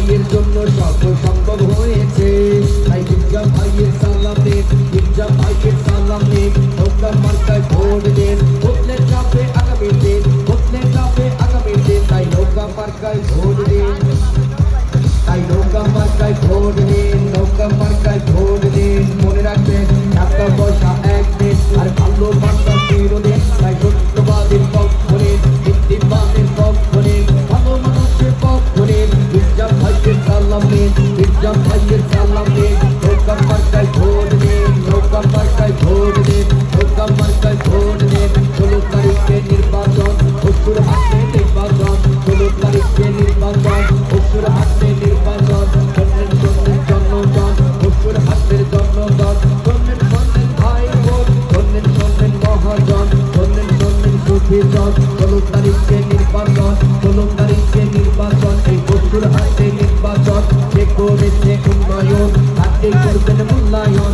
ভাইয়ের জন্য সর্ব সম্ভব হয়েছে। তাই দুর্গা ভাইয়ের সালাম দিন দুর্গা ভাইয়ের সালাম দিন নৌকা মার্কায় ভোট দিন। বদলে যাবে আগামী দিন বদলে যাবে আগামী দিন। তাই নৌকা মার্কায় ভোট দিন। তাই নৌকা মার্কায় ভোট দিন, নৌকা মার্কায় পশুর হাতের নির্বাচন ধর্মের জন্মের জন্মদান পশুর হাতের জন্মদান ধর্মের জন্মের ভাই বোন ধর্মের জন্মের মহাজন ধর্মের জন্মের সুফিজন ষোলো তারিখে নির্বাচন ষোলো তারিখে নির্বাচন এই পশুর হাতে করেছে উন্নয়ন হাতে করবেন মূল্যায়ন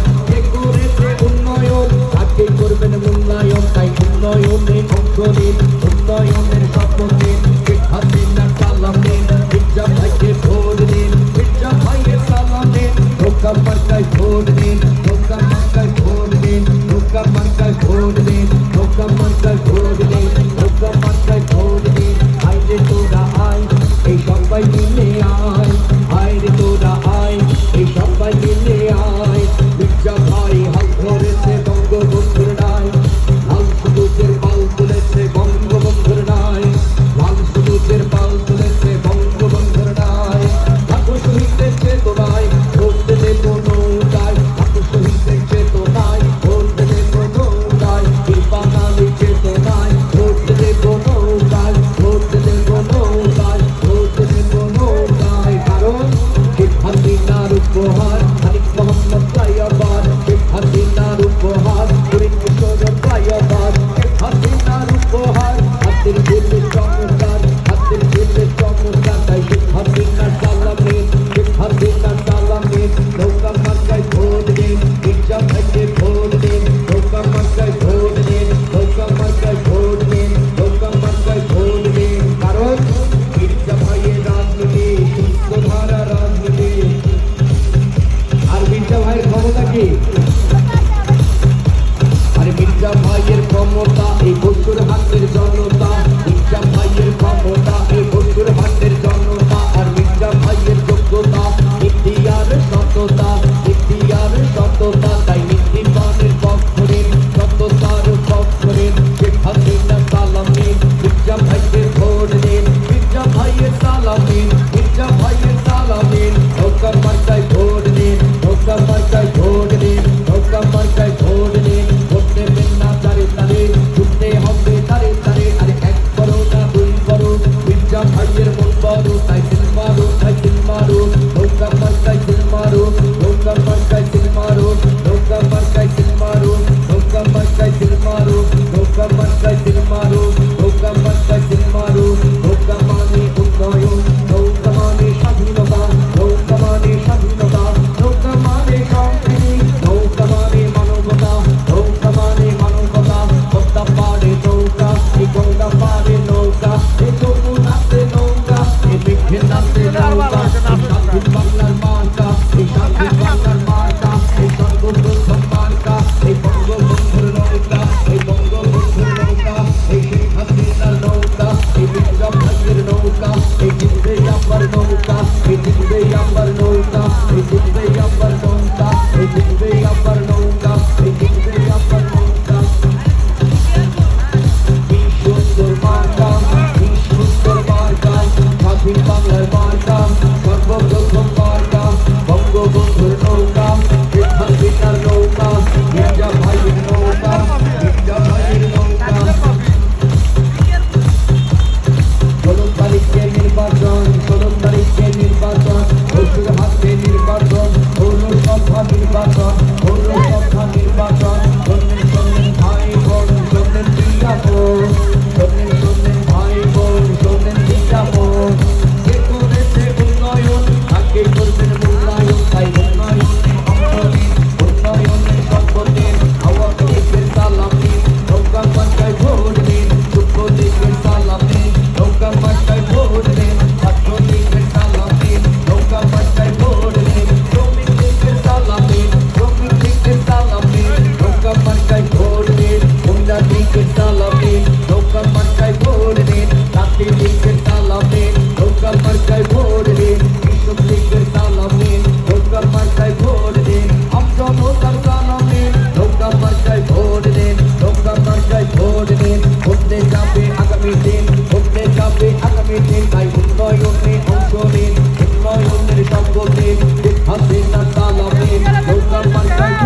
Baba. lovely, local mankind.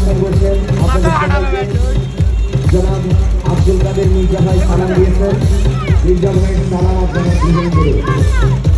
অবস্থান করছেন জনাব আব্দুল কাদের মির্জা ভাই সালাম দিয়েছেন। মির্জা ভাই সালাম আপনারা